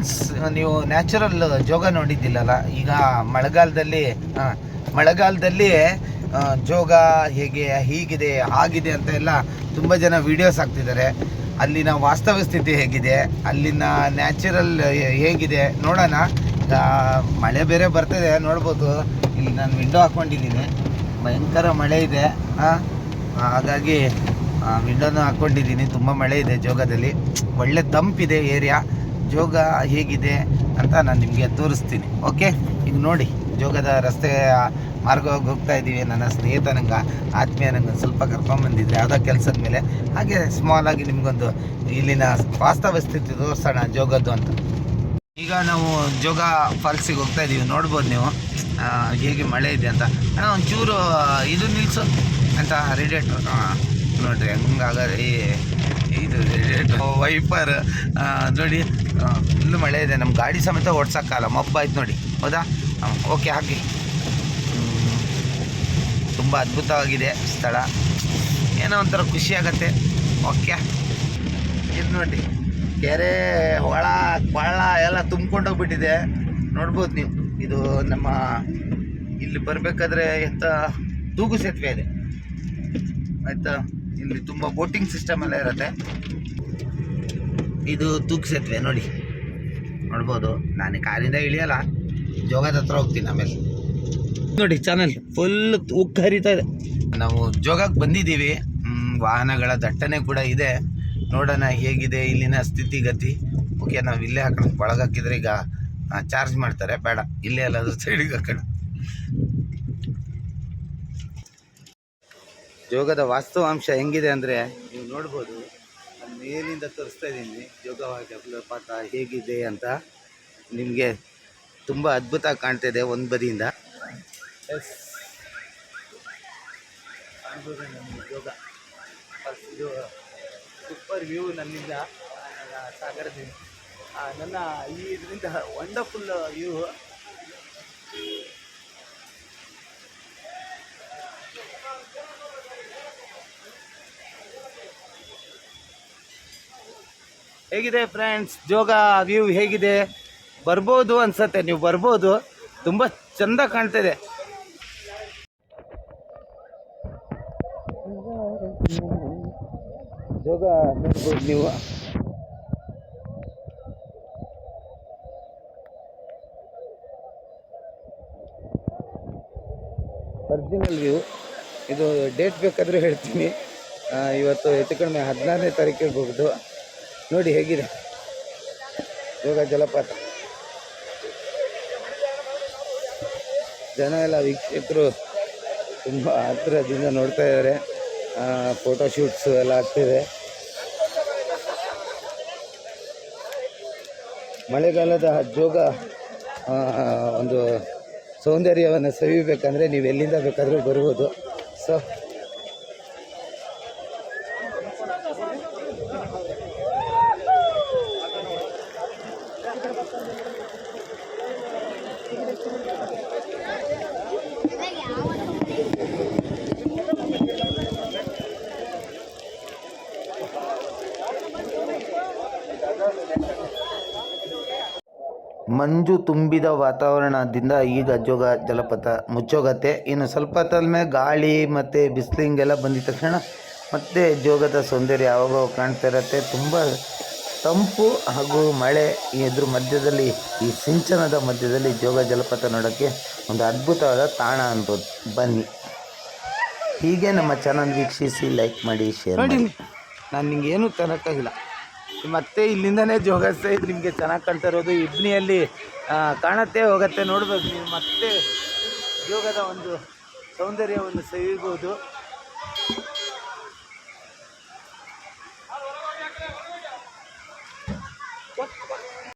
Friends ನೀವು natural Jog ನೋಡಿದ್ದಿಲ್ಲಲ್ಲ ಈಗ ಮಳೆಗಾಲದಲ್ಲಿ ಮಳೆಗಾಲದಲ್ಲಿ ಜೋಗ ಹೇಗೆ, ಹೀಗಿದೆ ಹಾಗಿದೆ ಅಂತ ಎಲ್ಲ ತುಂಬ ಜನ ವಿಡಿಯೋಸ್ ಹಾಕ್ತಿದ್ದಾರೆ. ಅಲ್ಲಿನ ವಾಸ್ತವ ಸ್ಥಿತಿ ಹೇಗಿದೆ, ಅಲ್ಲಿನ ನ್ಯಾಚುರಲ್ ಹೇಗಿದೆ, ನೋಡೋಣ. ಮಳೆ ಬೇರೆ ಬರ್ತದೆ, ನೋಡ್ಬೋದು. ಇಲ್ಲಿ ನಾನು ವಿಂಡೋ ಹಾಕ್ಕೊಂಡಿದ್ದೀನಿ. ಭಯಂಕರ ಮಳೆ ಇದೆ ಹಾಗಾಗಿ ವಿಂಡೋನು ಹಾಕ್ಕೊಂಡಿದ್ದೀನಿ. ತುಂಬ ಮಳೆ ಇದೆ ಜೋಗದಲ್ಲಿ. ಒಳ್ಳೆ ತಂಪಿದೆ ಏರಿಯಾ ಜೋಗ ಹೇಗಿದೆ ಅಂತ ನಾನು ನಿಮಗೆ ತೋರಿಸ್ತೀನಿ ಓಕೆ ಈಗ ನೋಡಿ, ಜೋಗದ ರಸ್ತೆ ಮಾರ್ಗ ಹೋಗ್ತಾ ಇದ್ದೀವಿ, ನನ್ನ ಸ್ನೇಹಿತ ನಂಗೆ, ಆತ್ಮೀಯ ನಂಗೆ ಸ್ವಲ್ಪ ಕರ್ಕೊಂಬಂದಿದ್ರೆ ಯಾವುದೋ ಕೆಲಸದ ಮೇಲೆ. ಹಾಗೆ ಸ್ಮಾಲ್ ಆಗಿ ನಿಮಗೊಂದು ಇಲ್ಲಿನ ವಾಸ್ತವ ಸ್ಥಿತಿ ತೋರಿಸೋಣ, ಜೋಗದ್ದು ಅಂತ. ಈಗ ನಾವು ಜೋಗ ಫಾಲ್ಸಿಗೆ ಹೋಗ್ತಾ ಇದ್ದೀವಿ, ನೋಡ್ಬೋದು ನೀವು ಹೇಗೆ ಮಳೆ ಇದೆ ಅಂತ. ಅಣ್ಣ, ಒಂಚೂರು ಇದು ನಿಲ್ಲಿಸು ಅಂತ ರೇಡಿಯೇಟ್ರ್ ನೋಡ್ರಿ ಹಂಗಾಗರೆ ಇದು ವೈಪರ್ ನೋಡಿ ಫುಲ್ ಮಳೆ ಇದೆ. ನಮ್ಮ ಗಾಡಿ ಸಮೇತ ಓಡ್ಸೋಕ್ಕಲ್ಲ ಮಬ್ಬಾಯ್ತು ನೋಡಿ. ಹೌದಾ? ಓಕೆ ಹಾಕಿ ತುಂಬ ಅದ್ಭುತವಾಗಿದೆ ಸ್ಥಳ. ಏನೋ ಒಂಥರ ಖುಷಿ ಆಗತ್ತೆ. ಓಕೆ ಇದು ನೋಡಿ. ಕೆರೆ, ಹೊಳ ಕೊಳ್ಳ ಎಲ್ಲ ತುಂಬ್ಕೊಂಡೋಗ್ಬಿಟ್ಟಿದೆ ನೋಡ್ಬೋದು ನೀವು. ಇದು ನಮ್ಮ, ಇಲ್ಲಿ ಬರಬೇಕಾದ್ರೆ ಎಂತ, ತೂಗು ಸೇತುವೆ ಇದೆ. ಆಯ್ತಾ? ಇಲ್ಲಿ ತುಂಬ ಬೋಟಿಂಗ್ ಸಿಸ್ಟಮ್ ಎಲ್ಲ ಇರುತ್ತೆ. ಇದು ತೂಕ್ ಸೇತುವೆ ನೋಡಿ. ನೋಡ್ಬೋದು. ನಾನು ಕಾರಿಂದ ಇಳಿಯಲ್ಲ, ಜೋಗದ ಹತ್ರ ಹೋಗ್ತೀನಿ ಆಮೇಲೆ. ನೋಡಿ ಚಾನಲ್ ಫುಲ್ ಉಕ್ಕು ಹರಿತಾ ನಾವು ಜೋಗಕ್ಕೆ ಬಂದಿದ್ದೀವಿ. ವಾಹನಗಳ ದಟ್ಟಣೆ ಕೂಡ ಇದೆ. ನೋಡೋಣ ಹೇಗಿದೆ, ಇಲ್ಲಿನ ಸ್ಥಿತಿಗತಿ ಓಕೆ ನಾವು ಇಲ್ಲೇ ಹಾಕೋಣ ಒಳಗಾಕಿದ್ರೆ ಈಗ ಚಾರ್ಜ್ ಮಾಡ್ತಾರೆ. ಬೇಡ, ಇಲ್ಲೇ ಎಲ್ಲಾದ್ರೂ ಸೈಡಿಗೆ ಹಾಕೋಣ. ಜೋಗದ ವಾಸ್ತವಾಂಶ ಹೆಂಗಿದೆ ಅಂದರೆ ನೀವು ನೋಡ್ಬೋದು. ನಾನು ಮೇಲಿಂದ ತೋರಿಸ್ತಾ ಇದ್ದೀನಿ. ಜೋಗ ಪಾತ ಹೇಗಿದೆ ಅಂತ ನಿಮಗೆ ತುಂಬ ಅದ್ಭುತ ಕಾಣ್ತಿದೆ ಒಂದು ಬದಿಯಿಂದ. ಎಸ್ ಫಸ್ಟ್ ಇದು ಸೂಪರ್ ವ್ಯೂ ನನ್ನಿಂದ ಸಾಗರದಿಂದ. ನನ್ನ ಈ ಇದರಿಂದ ವಂಡರ್ಫುಲ್ ವ್ಯೂ ಹೇಗಿದೆ ಫ್ರೆಂಡ್ಸ್ ಜೋಗ ವ್ಯೂ ಹೇಗಿದೆ? ಬರ್ಬೋದು ಅನ್ಸತ್ತೆ, ನೀವು ಬರ್ಬೋದು. ತುಂಬ ಚಂದ ಕಾಣ್ತಿದೆ. ಜೋಗ ನೋಡ್ಬೋದು ನೀವು. ಒರಿಜಿನಲ್ ವ್ಯೂ ಇದು ಡೇಟ್ ಬೇಕಾದರೂ ಹೇಳ್ತೀನಿ. ಇವತ್ತು ಹೆಚ್ಚು ಕಡಿಮೆ ಹದಿನಾರನೇ ತಾರೀಕಿಗೆ ಹೋಗೋದು. ನೋಡಿ ಹೇಗಿದೆ. ಯೋಗ ಜಲಪಾತ. ಜನ ಎಲ್ಲ ವೀಕ್ಷಕರು ತುಂಬ ಹತ್ತಿರದಿಂದ ನೋಡ್ತಾ ಇದ್ದಾರೆ. ಫೋಟೋಶೂಟ್ಸ್ ಎಲ್ಲ ಆಗ್ತಿದೆ. ಮಳೆಗಾಲದ ಜೋಗ ಒಂದು ಸೌಂದರ್ಯವನ್ನು ಸವಿಬೇಕಂದ್ರೆ ನೀವು ಎಲ್ಲಿಂದ ಬೇಕಾದರೂ ಬರ್ಬೋದು. ಸೊ ಮಂಜು ತುಂಬಿದ ವಾತಾವರಣದಿಂದ ಈಗ ಜೋಗ ಜಲಪಾತ ಮುಚ್ಚೋಗತ್ತೆ. ಇನ್ನು ಸ್ವಲ್ಪ ಹೊತ್ತಲ್ಮೇ ಗಾಳಿ ಮತ್ತು ಬಿಸಿಲಿಂಗೆಲ್ಲ ಬಂದಿದ ತಕ್ಷಣ ಮತ್ತೆ ಜೋಗದ ಸೌಂದರ್ಯ ಯಾವಾಗ ಕಾಣ್ತಾ ಇರತ್ತೆ. ತುಂಬ ತಂಪು ಹಾಗೂ ಮಳೆ ಇದ್ರ ಮಧ್ಯದಲ್ಲಿ ಈ ಸಿಂಚನದ ಮಧ್ಯದಲ್ಲಿ ಜೋಗ ಜಲಪಾತ ನೋಡೋಕ್ಕೆ ಒಂದು ಅದ್ಭುತವಾದ ತಾಣ ಅನ್ಬೋದು ಬನ್ನಿ. ಹೀಗೆ ನಮ್ಮ ಚಾನಲ್ ವೀಕ್ಷಿಸಿ ಲೈಕ್ ಮಾಡಿ ಶೇರ್ ಮಾಡಿ. ನಾನು ನಿಮ್ಗೆ ಏನೂ ತರೋಕ್ಕಾಗಿಲ್ಲ ಮತ್ತೆ ಇಲ್ಲಿಂದನೇ ಜೋಗಸ್ತೆ ನಿಮಗೆ ಚೆನ್ನಾಗಿ ಕಾಣ್ತಾ ಇರೋದು. ಇಬ್ನಿಯಲ್ಲಿ ಕಾಣತ್ತೆ ಹೋಗತ್ತೆ ನೋಡ್ಬೋದು ನೀವು. ಮತ್ತೆ ಯೋಗದ ಒಂದು ಸೌಂದರ್ಯವನ್ನು ಸವಿಬೋದು